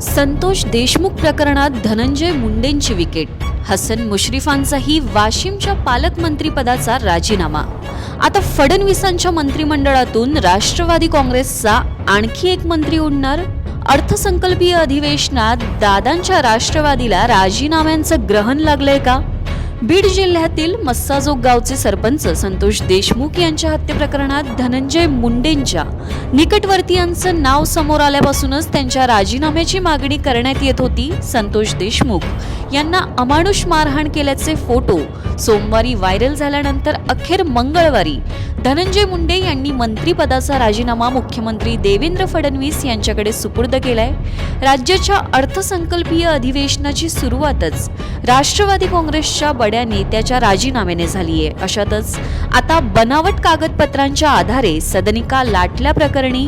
संतोष देशमुख प्रकरणात धनंजय मुंडेंची विकेट. हसन मुश्रीफांचाही वाशिमच्या पालकमंत्रीपदाचा राजीनामा. आता फडणवीसांच्या मंत्रिमंडळातून राष्ट्रवादी काँग्रेसचा आणखी एक मंत्री उडणार? अर्थसंकल्पीय अधिवेशनात दादांच्या राष्ट्रवादीला राजीनाम्यांचं ग्रहण लागलंय का? बीड जिल्ह्यातील मस्साजोग गावचे सरपंच संतोष देशमुख यांच्या हत्येप्रकरणात धनंजय मुंडेंच्या निकटवर्तीयांचं नाव समोर आल्यापासूनच त्यांच्या राजीनाम्याची मागणी करण्यात येत होती संतोष देशमुख. यांना अमानुष मारहाण केल्याचे फोटो सोमवारी व्हायरल झाल्यानंतर अखेर मंगळवारी धनंजय मुंडे यांनी मंत्रिपदाचा राजीनामा मुख्यमंत्री देवेंद्र फडणवीस यांच्याकडे सुपूर्द केलाय. राज्याच्या अर्थसंकल्पीय अधिवेशनाची सुरुवातच राष्ट्रवादी काँग्रेसच्या बड्या नेत्याच्या राजीनाम्याने झाली आहे अशातच आता बनावट कागदपत्रांच्या आधारे सदनिका लाटल्या प्रकरणी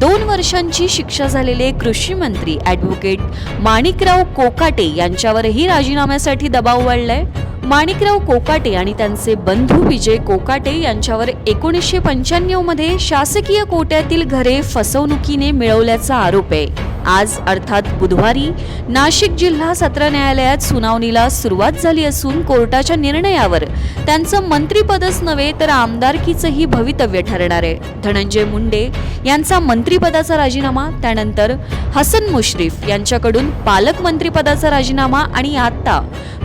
दोन वर्षांची शिक्षा झालेले कृषी मंत्री ॲडव्होकेट माणिकराव कोकाटे यांच्यावरही राजीनाम्यासाठी दबाव वाढलाय. माणिकराव कोकाटे आणि त्यांचे बंधू विजय कोकाटे यांच्यावर एकोणीसशे पंच्याण्णवमध्ये शासकीय कोट्यातील घरे फसवणुकीने मिळवल्याचा आरोप आहे. आज अर्थात बुधवारी नाशिक जिल्हा सत्र न्यायालयात सुनावणीला सुरुवात झाली असून कोर्टाच्या निर्णयावर त्यांचं मंत्रिपदच नव्हे तर आमदारकीचंही भवितव्य ठरणार आहे. धनंजय मुंडे यांचा मंत्रिपदाचा राजीनामा त्यानंतर हसन मुश्रीफ यांच्याकडून पालकमंत्रीपदाचा राजीनामा आणि आत्ता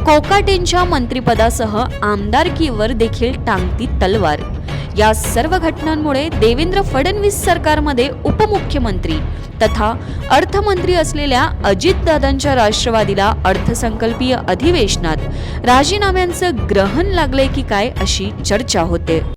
कोकाटेंच्या मंत्रिपदासह आमदारकीवर देखील टांगती तलवार. या सर्व घटनांमुळे देवेंद्र फडणवीस सरकारमध्ये उपमुख्यमंत्री तथा अर्थमंत्री असलेल्या अजितदादांच्या राष्ट्रवादीला अर्थसंकल्पीय अधिवेशनात राजीनाम्यांचं ग्रहण लागले की काय अशी चर्चा होते.